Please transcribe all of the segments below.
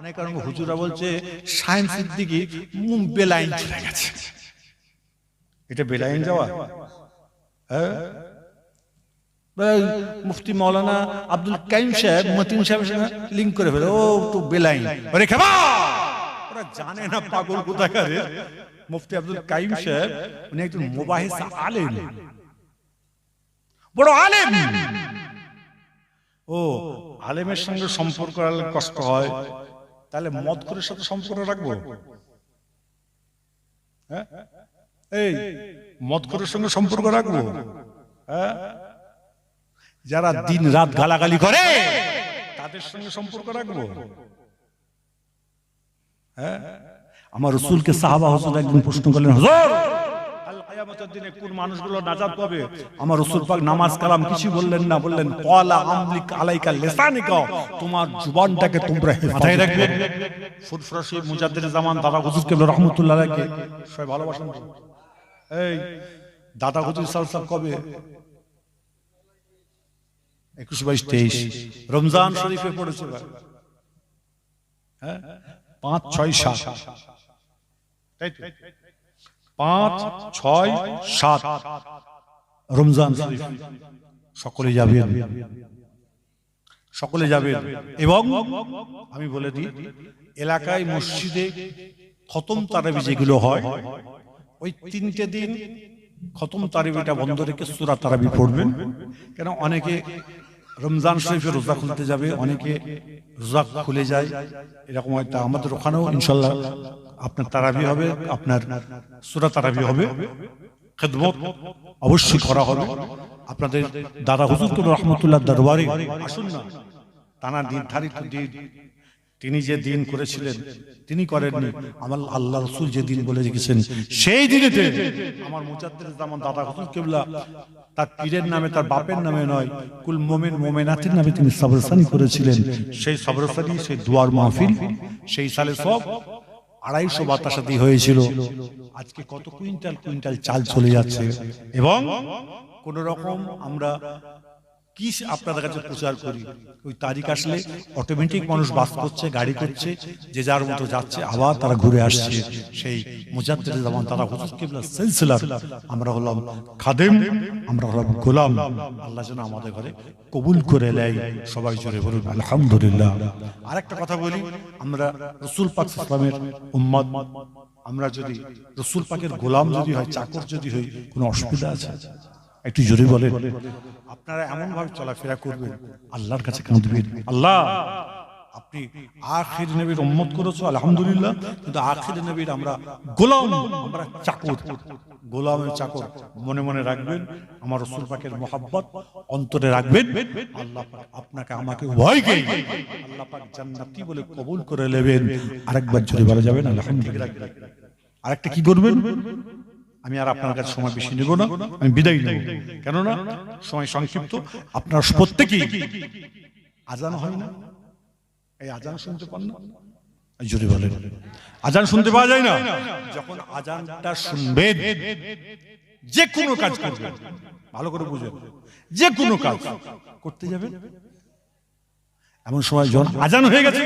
অনেক অনেক হুজুরা বলছে সায়েন্সের দিকে বেলাইন চলে গেছে। এটা বেলাইন যাওয়া? হ্যাঁ? মুফতি মৌলানা আব্দুল কাইম সাহেব মতিন সাহেবের সঙ্গে লিঙ্ক করে ফেলে। ও তো বেলাইন। ওরে খেবা ওরা জানে না পাগল কোথাকারে। মুফতি আব্দুল কাইম সাহেব উনি একজন মোবাহিস আলেম। বড় আলেম। ও আলেমের সঙ্গে সম্পর্ক কষ্ট হয়। তাহলে মদ করে সাথে সম্পর্ক রাখব? হ্যাঁ? এই মদ করে সঙ্গে সম্পর্ক রাখব? হ্যাঁ? যারা দিন রাত গালাগালি করে তাদের সঙ্গে সম্পর্ক রাখব। হ্যাঁ? আমার রসুলকে সাহাবা হুজুর একদিন প্রশ্ন করলেন হুজুর কিয়ামতের দিনে কোন মানুষগুলো নাজাত পাবে? আমার রসুল পাক নামাজ কালাম কিছু বললেন না বললেন কলা আমলিক আলাইকা লিসানিকা তোমার জুবানটাকে তোমরা হেফাজত রাখবে ফুরফুরাশি মুজাদ্দিদ জামান দাদা হুজুর কেবল রহমাতুল্লাহ আলাইহি সবাই ভালোবাসেন এই দাদা হুজুর সালসাল কবে? একুশ বাইশ তেইশ। রমজান শরীফে পড়েছে হ্যাঁ? পাঁচ ছয় সাত। তাই তো? পাঁচ, ছয়, সাত। রমজান। সকলে যাবেন। সকলে যাবেন। এবং আমি বলে দিই, এলাকায় মসজিদে খতম তারাবি যেগুলো হয়, ওই তিনটে দিন খতম তারাবিটা বন্ধ রেখে সুরা তারাবি পড়বেন। কেন? অনেকে রমজান শরীফে রোজা খুলতে যাবে, অনেকে রোজা খুলে যায়। এরকম একটা আমাদের ওখানেও ইনশাল্লাহ আপনার তারাবি হবে, আপনার সুরা তারাবি হবে, খেদমত অবশ্যই করা হবে। আপনাদের দাদা হুজুর রহমতুল্লাহ দরবারে আসুন না। টানা নির্ধারিত দিন, তিনি যে দিন করেছিলেন, তিনি করেননি। আমার আল্লাহ রসুল যে দিন বলে রেখেছেন, সেই দিনেতে আমার মুজাদ্দের জামান দাদা হুজুর কেবলা, তার পীরের নামে, তার বাপের নামে নয়, কুল মোমেন, মোমেনাতের নামে তিনি সবরসানি করেছিলেন। সেই সবরসানি, সেই দুয়ার মাহফিল, সেই সালে সব আড়াইশো বাতাসাতি হয়েছিল। আজকে কত কুইন্টাল কুইন্টাল চাল চলে যাচ্ছে। এবং কোন রকম আমরা কি আপনাদের কাছে প্রচার করি? ওই তারিখ আসলে অটোমেটিক মানুষ বাস করছে, গাড়ি করছে, যে যার মতো যাচ্ছে, আবার তারা ঘুরে আসছে। সেই মুজাদ্দের জামান, তারা হুজুর কিবলা সিলসিলার। আমরা হলাম খাদেম, আমরা হলাম গোলাম। আল্লাহ যেন আমাদের ঘরে কবুল করে নেয়, সবাই জোরে বলুন, আলহামদুলিল্লাহ। আরেকটা কথা বলি, আমরা রসুল পাক ইসলামের উম্মত। আমরা যদি রসুল পাকের গোলাম যদি হয়, চাকর যদি হই কোনো অসুবিধা আছে? একটু জোরে বলে আপনারা এমন ভাবে চলাফেরা করবেন। আল্লাহর কাছে কাঁদবেন। আল্লাহ আপনি আখির নবীর উম্মত করেছ আলহামদুলিল্লাহ। কিন্তু আখির নবীর আমরা গোলাম আমরা চাকর। গোলামের চাকর মনে মনে রাখবেন আমার রসুল পাকের মোহাব্বত অন্তরে রাখবেন। আল্লাহ পাক আপনাকে আমাকে উভয়কে আল্লাহ পাক জান্নাতি বলে কবুল করে নেবেন। আরেকবার জোরে বলা যাবেন আলহামদুলিল্লাহ। আরেকটা কি করবেন? আমি আর আপনার কাছে সময় বেশি নেব না আমি বিদায় নেব। কেননা সময় সংক্ষিপ্ত আপনার প্রত্যেকেই আজান হয় না। এই আজান শুনতে পান না? জোরে বলেন। আজান শুনতে পাওয়া যায় না? যখন আজানটা শুনবেন যে কোনো কাজ করবেন ভালো করে বুঝবেন যে কোনো কাজ করতে যাবেন। এমন সময় যখন আজান হয়ে গেছে।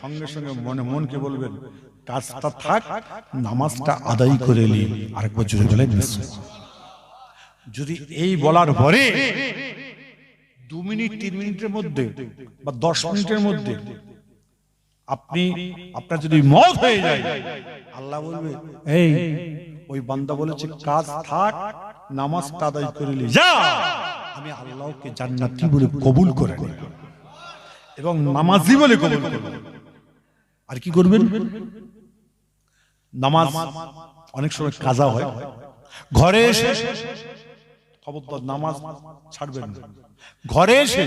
সঙ্গে সঙ্গে মনে মনকে বলবেন কাজটা থাক নামাজটা আদায় করে নি। আরেকবার জোরে বলেন যদি এই বলার পরে দু মিনিট তিন মিনিটের মধ্যে বা দশ মিনিটের মধ্যে আপনি আপনার যদি মত হয়ে যায় আল্লাহ বলবে এই ওই বান্দা বলেছে কাজ থাক নামাজটা আদায় করে নি। যা! আমি আল্লাহকে জান্নাতি বলে কবুল করে নিই এবং নামাজি বলে কবুল করবেন আর কি করবেন? নামাজ অনেক সময় কাজা হয়। ঘরে এসে খবরদার নামাজ ছাড়বেন ঘরে এসে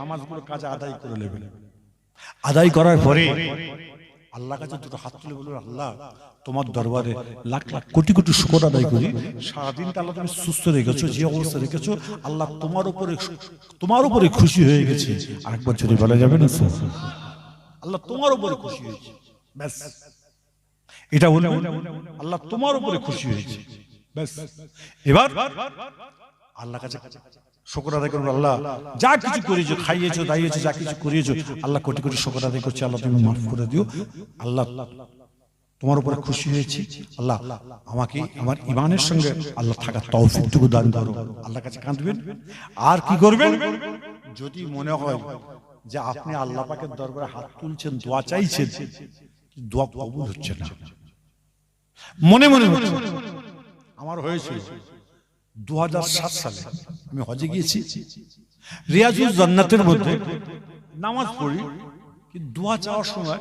নামাজগুলো কাজা আদায় করে নেবেন। আদায় করার পরে আল্লাহ কাছে দুটো হাত তুলে বলবেন আল্লাহ, তোমার দরবারে লাখ লাখ কোটি কোটি শুকর আদায় করি। সারাদিনটা আল্লাহ তুমি সুস্থ রেখেছো, যে অবস্থা রেখেছো, আল্লাহ তোমার উপরে তোমার উপরে খুশি হয়ে গেছে। আরেকবার যদি বলা যাবে না? আল্লাহ তোমার উপরে খুশি হয়েছে। ব্যাস। এটা বলে আল্লাহ তোমার উপরে খুশি হয়েছে। ব্যাস। এবার আল্লাহ কাছে শকর আদায় করব আল্লাহ যা কিছু করেছ খাইয়েছো দাইয়েছো যা কিছু করিয়েছো আল্লাহ কোটি কোটি শকর আদায় করছে আল্লাহ তুমি মাফ করে দিও আল্লাহ তোমার উপরে খুশি হয়েছি আল্লাহ আমাকে আমার ইমানের সঙ্গে আল্লাহ থাকার তৌফিকটুকু দান করো আল্লাহ কাছে কাঁদবেন আর কি করবেন যদি মনে হয় যে আপনি আল্লাহ পাকের দরবারে হাত তুলছেন দোয়া চাইছেন দোয়া কবুল হচ্ছে না মনে মনে হচ্ছে আমার হয়েছিল দু হাজার সাত সালে আমি হজে গিয়েছি। রিয়াজুল জান্নাতের মধ্যে নামাজ পড়ি দোয়া চাওয়ার সময়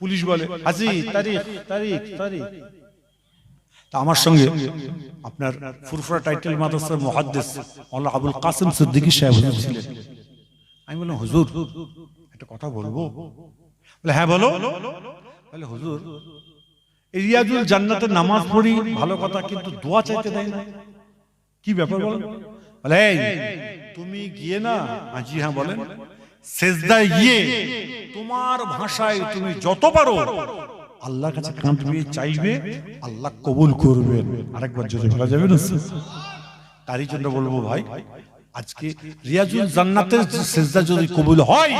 পুলিশ বলে হাজি তারিখ তারিখ তারিখ। তা আমার সঙ্গে আপনার ফুরফুরা টাইটেল মাদ্রাসার মুহাদ্দিস আল্লাহ আবুল কাসিম সিদ্দিকী সাহেব ছিলেন। আমি বললাম হুজুর একটা কথা বলব? বলে হ্যাঁ বলো। বলে হুজুর রিয়াজুল জান্নাতের নামাজ পড়ি ভালো কথা কিন্তু দোয়া চাইতে দেয় না। কি ব্যাপার বলো? বলে তুমি গিয়ে না? জি হ্যাঁ বলেন। সেজদায় গিয়ে তোমার ভাষায় তুমি যত পারো আল্লাহর কাছে কাঁদবে চাইবে আল্লাহ কবুল করবেন আরেকবার যদি বলা যাবে না? তারই জন্য বলব ভাই আজকে রিয়াজুল জান্নাতের সেজদা যদি কবুল হয়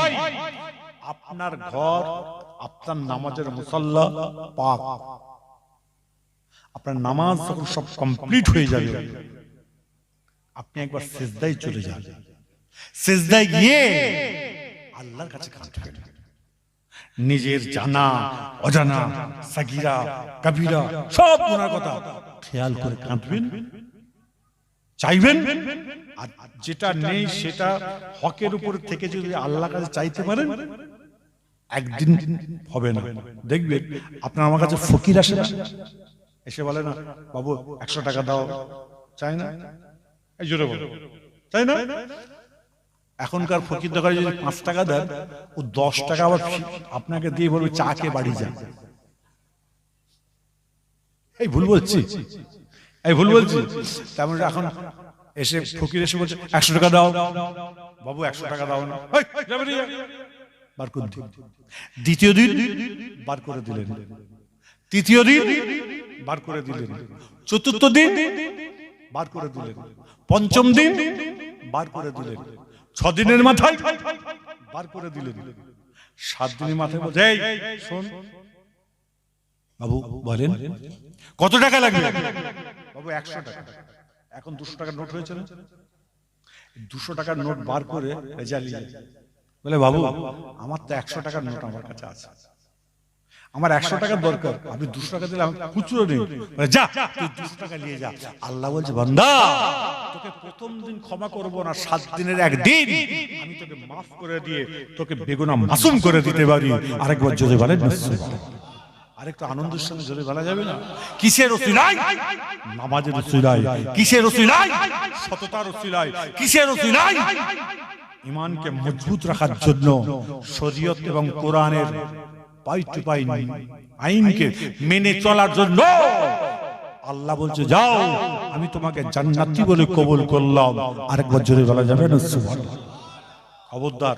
আপনার ঘর আপনার নামাজের মুসল্লা পাক। আপনার নামাজ যখন সব কমপ্লিট হয়ে যাবে আপনি একবার সেজদায় চলে যান। সেজদায় গিয়ে আল্লাহর কাছে কাঁদবেন নিজের জানা অজানা সাগিরা কবিরা সব গুনার কথা খেয়াল করে কাঁদবেন চাইবেন আর যেটা নেই সেটা হকের উপর থেকে যদি আল্লাহ কাছে চাইতে পারেন একদিন হবে না। দেখবেন আপনার আমার কাছে ফকির আসে না। এসে বলে না বাবু একশো টাকা দাও। চাই না। জোরে বলো। তাই না? এখনকার ফকির দোকানে যদি পাঁচ টাকা দেন ও দশ টাকা আবার আপনাকে দিয়ে বলবে চা খেয়ে বাড়ি যা এই ভুল বলছি? এই ভুল বলছি। তেমন এখন এসে ফকির এসে বলছে একশো টাকা দাও। বাবু একশো টাকা দাও না। বার করে দিন দ্বিতীয় দিন বার করে দিলেন। তৃতীয় দিন বার করে দিলেন। চতুর্থ দিন বার করে দিলেন। পঞ্চম দিন বার করে দিলেন। ছ দিনের মাথায় বার করে দিলেন। সাত দিনের মাথায় বলছে "এই, শোন বাবু বলেন কত টাকা লাগবে? বাবু একশো টাকা। এখন দুশো টাকার নোট হয়েছে না? দুশো টাকার নোট বার করে জ্বালিয়ে। বলে বাবু আমার তো একশো টাকার নোট আমার কাছে আছে। আমার একশো টাকার দরকার। আপনি দুশো টাকা দিলে আমি খুচরো নেই। যা তুই দুশো টাকা নিয়ে যা। আল্লাহ বলছে বান্দা তোকে প্রথম দিন ক্ষমা করব না সাত দিনের একদিন। আমি তোকে মাফ করে দিয়ে তোকে বেগুনা মাসুম করে দিতে পারি। আরেকবার যদি বলেন। আরেকটু আনন্দের সঙ্গে জোরে বলা যাবে না? কিসের রসিলাই নামাজের রসিলাই কিসের রসিলাই সততার রসিলাই কিসের রসিলাই ইমানকে মজবুত রাখার জন্য শরীয়ত এবং কোরআনের পাই টু পাই আইনকে মেনে চলার জন্য। আল্লাহ বলছে যাও আমি তোমাকে জান্নাতি বলে কবুল করলাম। আরেকবার জোরে বলা যাবে না? সুবহানাল্লাহ। খবরদার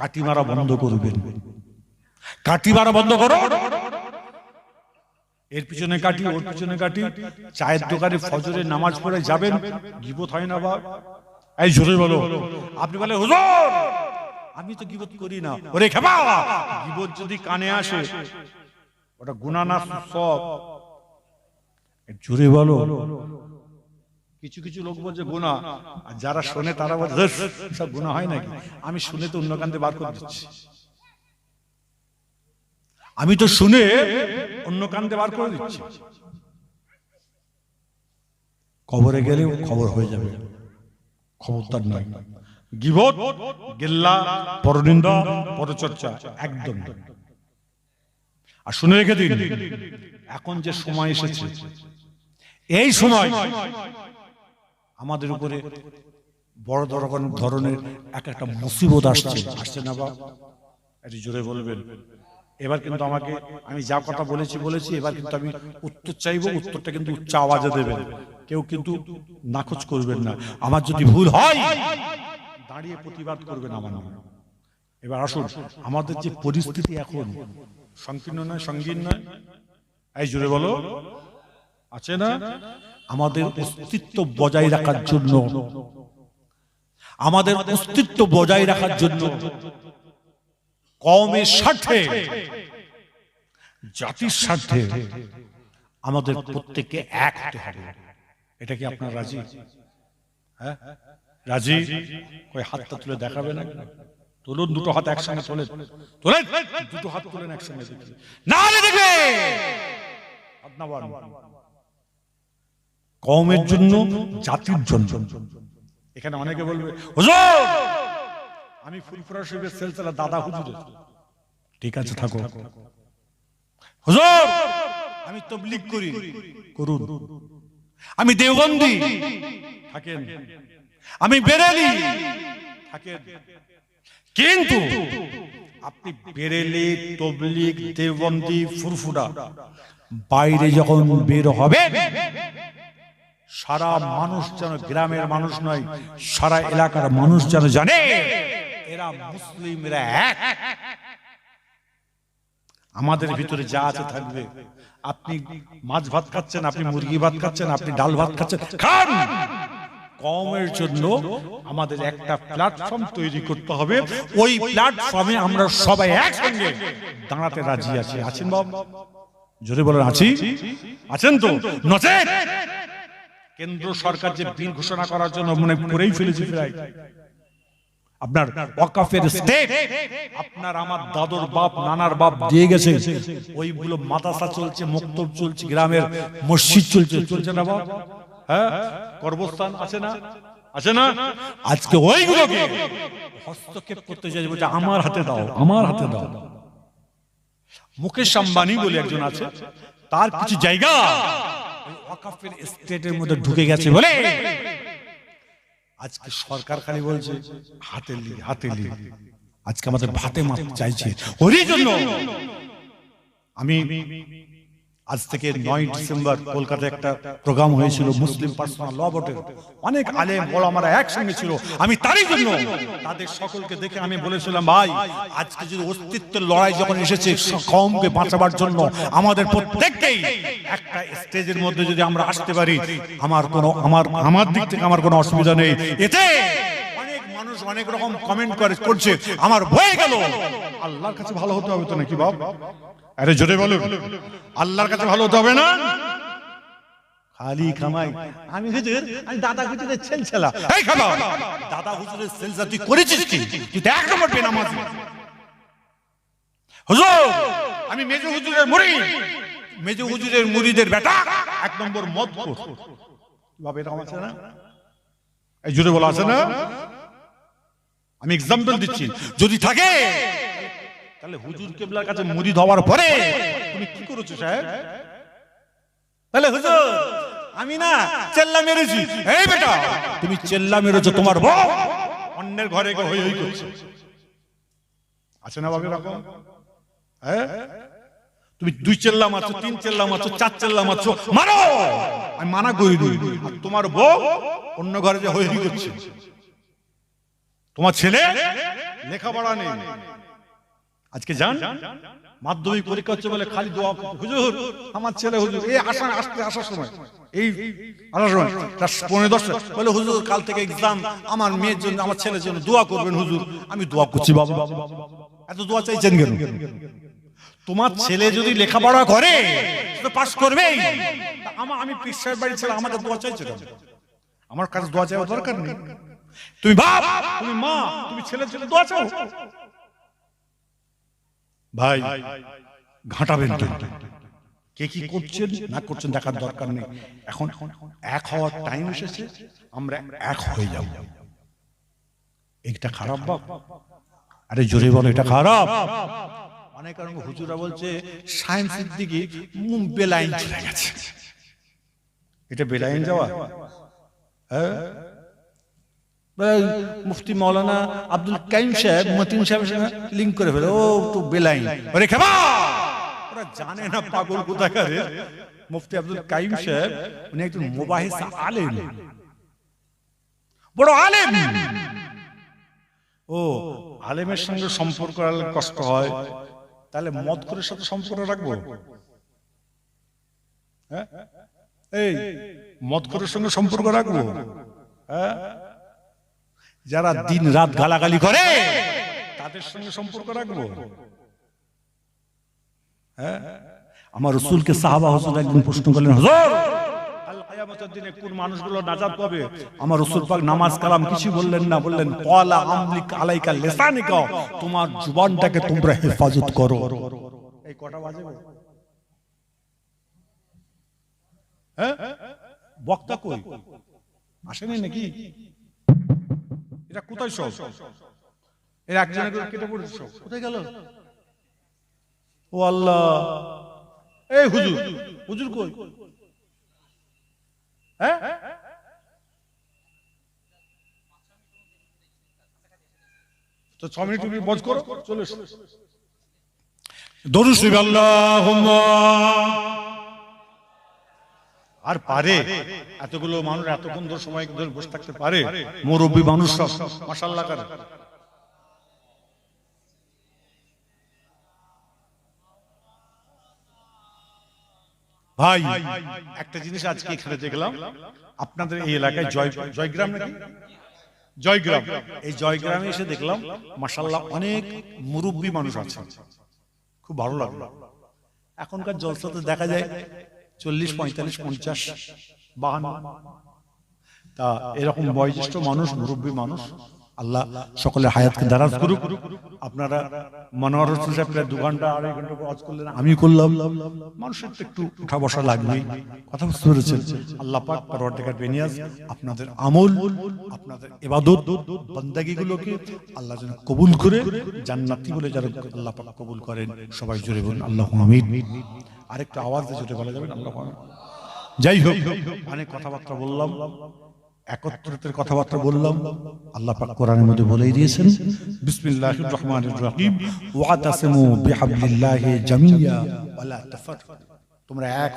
কাটি মারা বন্ধ করবেন। কাটি মারা বন্ধ করো। এর পিছনে কাটি ওর পিছনে কাটি। চায়ের দোকানে ফজরে নামাজ পড়ে যাবেন। গিবত হয় না বা? এই জোরে বলো। আপনি বলে হুজুর আমি তো গিবত করি না। ওরে খেপা! গিবত যদি কানে আসে ওটা গুনাহ না সব। জোরে বলো। কিছু কিছু লোক বলছে গুণা আর যারা শোনে তারা বলছে "ধুস, সব গুণা হয় নাকি? আমি শুনে তো অন্য কান্দে বার করে দিচ্ছি। আমি তো শুনে অন্য কান্দে বার করে দিচ্ছি। কবরে গেলেও খবর হয়ে যাবে। খবরদার নয়। গিবত, গেল্লা, পরনিন্দা, পরচর্চা, একদম। আর শুনে রেখে দিন, এখন যে সময় এসেছে, এই সময় আমাদের উপরে বড় ধরনের ধরনের এক একটা মুসিবত আসছে আসছে না বা একটু জোরে বলবেন। এবার কিন্তু আমাকে, আমি যা কথা বলেছি বলেছি, এবার কিন্তু আমি উত্তর চাইব, উত্তরটা কিন্তু উচ্চ আওয়াজে দেবেন। কেউ কিন্তু নাকচ করবেন না। আমার যদি ভুল হয় দাঁড়িয়ে প্রতিবাদ করবেন আমার এবার আসুন আমাদের যে পরিস্থিতি এখন সংকীর্ণ নয় সঙ্গীন নয়। এই জুড়ে বলো। আছে না? আমাদের অস্তিত্ব বজায় রাখার জন্য। আমাদের অস্তিত্ব বজায় রাখার জন্য। কমের স্বার্থে। জাতির স্বার্থে। আমাদের প্রত্যেককে এক হতে হবে। এটা কি আপনার রাজি? হ্যাঁ? রাজি? ওই হাতটা তুলে দেখাবে না? তুলুন দুটো হাত একসঙ্গে তোলেন। তোলেন? দুটো হাত তুলেন একসঙ্গে। না দেখবে। কমের জন্য, জাতির জন্য। এখানে অনেকে বলবে, হুজুর, আমি ফুলপুরা শরীফের সেলসেলা দাদা হুজুরের। ঠিক আছে, থাকো। হুজুর, আমি তবলিগ করি। করুন। আমি দেওবন্দি। থাকেন। আমি বেরেলি। থাকেন। কিন্তু আপনি বেরেলি তবলিগ দেওবন্দি ফুরফুরা বাইরে যখন বের হবে সারা মানুষ যেন গ্রামের মানুষ নয় সারা এলাকার মানুষ যেন জানে। এরা মুসলিমরা এক। আমাদের ভিতরে যা আছে থাকবে। আপনি মাছ ভাত খাচ্ছেন আপনি মুরগি ভাত খাচ্ছেন আপনি ডাল ভাত খাচ্ছেন খান। কমের জন্য আমাদের একটা প্ল্যাটফর্ম তৈরি করতে হবে। ওই প্ল্যাটফর্মে আমরা সবাই একসঙ্গে দাঁড়াতে রাজি আছি। আছেন বাবু? জোরে বলেন আছি? আছেন তো? কেন্দ্র সরকার যে বিল ঘোষণা করার জন্য মনে করেই ফেলেছে প্রায়। আপনার ওয়াকাফের স্টেট আপনার আমার দাদুর বাপ নানার বাপ দিয়ে গেছে ওইগুলো মাদ্রাসা চলছে মক্তব চলছে গ্রামের মসজিদ চলছে চলছে না বাপ হ্যাঁ কর্মস্থান আছে না? আছে না? আজকে ওইগুলোকে হস্তক্ষেপ করতে চাই বলছে, আমার হাতে দাও, আমার হাতে দাও। মুকেশ আম্বানি বলে একজন আছে, তার কিছু জায়গা ওয়াকাফের স্টেটের মধ্যে ঢুকে গেছে বলে। আজকে সরকার খালি বলছে, হাতে লি হাতে লি। আজকে আমাদের ভাতে মাছ চাইছে। ওরই জন্য আমি আজ থেকে নয় ডিসেম্বর কলকাতায় একটা প্রোগ্রাম হয়েছিল মুসলিম পার্সোনাল ল বোর্ডের অনেক আলেম বড় আমরা একসঙ্গে ছিল। আমি তারই জন্য তাদের সকলকে দেখে আমি বলেছিলাম ভাই আজকে যদি অস্তিত্বের লড়াই যখন এসেছে কমকে বাঁচাবার জন্য আমাদের প্রত্যেককেই একটা স্টেজের মধ্যে যদি আমরা আসতে পারি আমার কোনো আমার আমার দিক থেকে আমার কোনো অসুবিধা নেই। এতে অনেক মানুষ অনেক রকম কমেন্ট করে করছে। আমার বয়ে গেল। আল্লাহর কাছে ভালো হতে হবে তো নাকি বাপ? আরে জোরে বলো আল্লাহর কাছে ভালো হতে হবে না? খালি কামাই আমি হুজুর আমি দাদা হুজুরের ছেলছেলা এই খালা। দাদা হুজুরের ছেলছা তুই করেছিস কি? তুই তো এক নম্বর বেনামাজ। হুজুর আমি মেজো হুজুরের মুড়ি। মেজো হুজুরের মুড়িদের বেটা এক নম্বর মদ বাবা এরকম আছে না? এই জোরে বলা আছে না? আমি এক্সাম্পল দিচ্ছি। যদি থাকে তাহলে হুজুর কেবলার কাছে মুড়ি ধোয়ার পরে তুমি কি করেছ সাহেব? তাহলে হুজুর আমি না চেল্লা মেরেছি। এই বেটা তুমি চেল্লা মেরেছো তোমার বউ। অন্যের ঘরে গিয়ে হই হই করছে। আছে না বাবা এরকম হ্যাঁ? তুমি দুই চেল্লা মারছো তিন চেল্লা মারছো চার চেল্লা মারছো। মারো! আমি মানা করি দিই আর তোমার বউ অন্য ঘরে যে হই হই করছে। তোমার ছেলে লেখাপড়া নেই। আজকে যান। মাধ্যমিক পরীক্ষা হচ্ছে বলে খালি দোয়া হুজুর, আমার ছেলে হুজুর, এই আসা আসতে, আসার সময়, এই আসার সময়, তার পনেরো বলে, হুজুর, কাল থেকে এক্সাম আমার মেয়ের জন্য, আমার ছেলের জন্য দোয়া করবেন হুজুর। আমি দোয়া করছি বাবা। এত দোয়া চাইছেন কেন? তোমার ছেলে যদি লেখাপড়া করে পাস করবেই। তা আমার আমি পিস সাহেব বাড়ি ছেলে, আমাকে দোয়া চাইছে আমার কাছে দোয়া চাওয়ার দরকার নেই। তুমি বাপ, তুমি মা, তুমি ছেলে ছেলে দোয়া চাও? ভাই ঘাটাবেন কে কি করছেন না করছেন দেখার দরকার নেই। এখন এক হওয়ার টাইম এসেছে আমরা এক হয়ে যাব। এটা খারাপ বাপ আরে জোরে বলো এটা খারাপ। অনেক অনেক হুজুরা বলছে সায়েন্সের দিকে বেলাইন চলে গেছে। এটা বেলাইন যাওয়া? হ্যাঁ? মুফতি মৌলানা আব্দুল কাইম সাহেব মতিন সাহেবের সঙ্গে লিঙ্ক করে ফেলে। ও তো বেলাইন। ওরে খেবা ওরা জানে না পাগল কোথাকারে মুফতি আব্দুল কাইম সাহেব উনি একজন মুবাহিস আলেম। বড় আলেম। ও আলেমের সঙ্গে সম্পর্ক রাখলে কষ্ট হয়। তাহলে মদ করে সাথে সম্পর্ক রাখব? হ্যাঁ? এই মদ করে সঙ্গে সম্পর্ক রাখব? হ্যাঁ? যারা দিন রাত গালাগালি করে তাদের সঙ্গে সম্পর্ক রাখব। হ্যাঁ? আমার রসুলকে সাহাবা হুজুর একদিন প্রশ্ন করলেন হুজুর দিনে কোন মানুষগুলো নাজাত পাবে? আমার রসুল পাক নামাজ কালাম কিছু বললেন না বললেন কলা আমলিক আলাইকা লিসানিকা তোমার জুবানটাকে তোমরা হেফাজত করো। এই কটা বাজে হ্যাঁ? বক্তা কই? আসেনি নাকি? এটা কোথায় সব? এর একজনের কেটে পড়েছে সব? কোথায় গেল? ও আল্লাহ। এই হুজুর। হুজুর কই? হ্যাঁ? তো ছ মিনিট তুমি বজ করো চলে দরুদ আল্লাহুম্মা। আর পারে। এতগুলো মানুষ এতক্ষণ ধরে সময় ধরে বসে থাকতে পারে। মুরব্বী মানুষ সব মাশাআল্লাহ করে। ভাই একটা জিনিস আজকে এখানে দেখলাম। আপনাদের এই এলাকায় জয় জয়গ্রাম নাকি? জয়গ্রাম। এই জয়গ্রামে এসে দেখলাম মাসাল্লাহ অনেক মুরব্বী মানুষ আছে খুব ভালো লাগল। এখনকার জলসাতে দেখা যায় চল্লিশ পঁয়তাল্লিশ পঞ্চাশ বাহান্ন। তা এরকম বয়োজ্যেষ্ঠ মানুষ মুরব্বী মানুষ আল্লাহ সকলের হায়াতকে দারাজ করুক। আপনারা মনোহর হোসেন সাহেব প্রায় দু ঘণ্টা আড়াই ঘণ্টা কাজ করলেন। আমি করলাম। মানুষের তো একটু উঠা বসা লাগবেই। কথা বুঝতে পেরেছেন? আল্লাহ পাক পরওয়ারদিগার বেনিয়াজ আপনাদের আমল আপনাদের ইবাদত বান্দাগিগুলোকে আল্লাহ যেন কবুল করে জান্নাতি বলে যারা আল্লাহ পাক কবুল করেন সবাই জুড়ে বলুন আল্লাহ আমিন। আরেকটা আওয়াজ দিয়ে জোরে বলা যাবে। আল্লাহ যাই হোক অনেক কথাবার্তা বললাম একত্রিতের কথাবার্তা বললাম আল্লাহ পাক কোরআনের মধ্যে বলেই দিয়েছেন বিসমিল্লাহির রহমানির রহিম ওয়াতাসিমু বিহাবলিল্লাহি জামিয়া ওয়ালা তাফাররাকু তোমরা এক।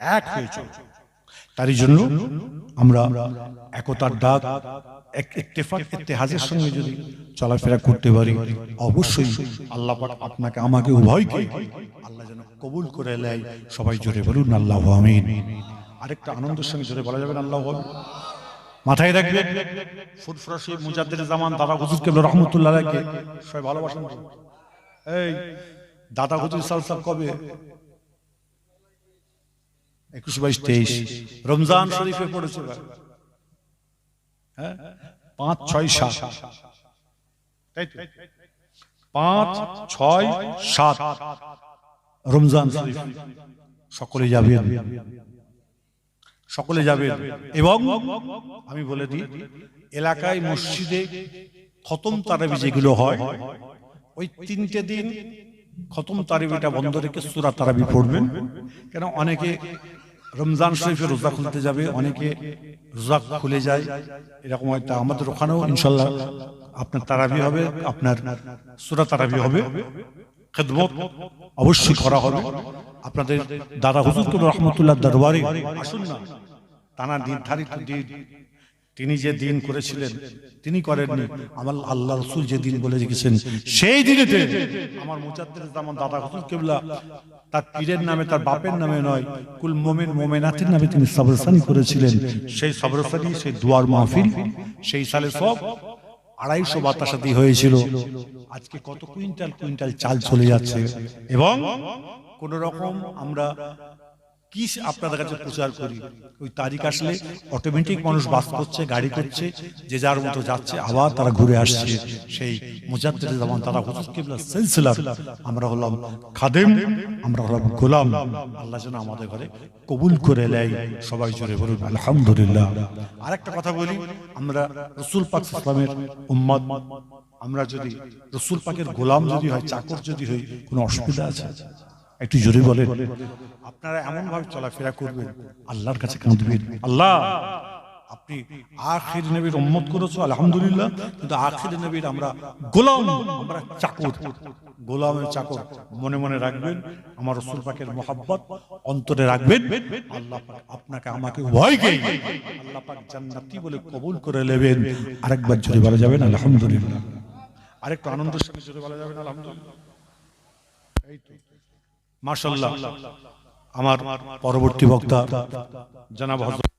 এক হয়ে চলো তারই জন্য আমরা একতার ডাক সঙ্গে যদি চলাফেরা করতে পারি, অবশ্যই আল্লাহ আপনাকে, আমাকে, উভয়কে আল্লাহ যেন কবুল করে নেয়। সবাই জোরে বলুন, আল্লাহ আমিন। আরেকটা আনন্দের সঙ্গে জোরে বলা যাবে আল্লাহ। মাথায় রাখবে ফুরফুরাশি মুজাদ্দের জামান দাদা হুজুর কেবল রহমতুল্লাহ আলাইকে, সবাই ভালোবাসেন এই, দাদা হুজুর সালসাল কবে? একুশ বাইশ তেইশ। রমজান শরীফে পড়েছে হ্যাঁ? পাঁচ, ছয়, সাত? পাঁচ, ছয়, সাত। রমজান শরীফ। সকলে যাবে সকলে যাবেন। এবং আমি বলে দিই, এলাকায় মসজিদে খতম তারাবি যেগুলো হয়, ওই তিনটে দিন খতম তারাবিটা বন্ধ রেখে সুরা তারাবি পড়বেন। কেন? অনেকে রমজান শরীফে রোজা খুলতে যাবে, অনেকে রোজা খুলে যায়, এরকম একটা আমাদের ওখানেও ইনশাল্লাহ আপনার তারাবি হবে, আপনার সুরা তারাবি হবে, খেদমত অবশ্যই করা হবে। আপনাদের দাদা হুজুর রহমতুল্লাহ দরবারে আসুন না তারা নির্ধারিত দিন তিনি যে দিন করেছিলেন, তিনি করেননি। আমার আল্লাহ রসুল যে দিন বলে রেখেছেন, সেই দিনেতে আমার মুজাদ্দের জামান দাদা হুজুর কেবলা, তার পীরের নামে, তার বাপের নামে নয়, কুল মোমেন, মোমেনাতের নামে তিনি সবরসানি করেছিলেন। সেই সবরসানি, সেই দুয়ার মাহফিল, সেই সালে সব আড়াইশো বাতাসাতি হয়েছিল। আজকে কত কুইন্টাল কুইন্টাল চাল চলে যাচ্ছে। এবং কোন রকম আমরা কি আপনাদের কাছে প্রচার করি? ওই তারিখ আসলে অটোমেটিক মানুষ বাস করছে, গাড়ি করছে, যে যার মতো যাচ্ছে, আবার তারা ঘুরে আসছে। সেই মুজাদ্দের জামান, তারা হুজুর সিলসিলা আমরা হলাম খাদেম, আমরা হলাম গোলাম। আল্লাহ যেন আমাদের ঘরে কবুল করে নেয়, সবাই জোরে বলুন, আলহামদুলিল্লাহ। আর একটা কথা বলি, আমরা রসুল পাক ইসলামের উম্মত। আমরা যদি রসুল পাকের গোলাম যদি হয়, চাকর যদি হই কোনো অসুবিধা আছে? একটু জোরে বলে আপনারা এমন ভাবে চলাফেরা করবেন। আল্লাহর কাছে কাঁদবেন। আল্লাহ আপনি আখির নবীর উম্মত করেছ আলহামদুলিল্লাহ। কিন্তু আখির নবীর আমরা গোলাম আমরা চাকর। গোলামের চাকর মনে মনে রাখবেন আমার রসুল পাকের মোহাব্বত অন্তরে রাখবেন। আল্লাহ পাক আপনাকে আমাকে উভয়কে আল্লাহ পাক জান্নাতি বলে কবুল করে নেবেন। আরেকবার জোরে বলা যাবেন আলহামদুলিল্লাহ। আরেকটু আনন্দের সঙ্গে জোরে বলা যাবেন আলহামদুলিল্লাহ। এই তো। মাশাল্লাহ আমার পরবর্তী বক্তা জানাব হযরত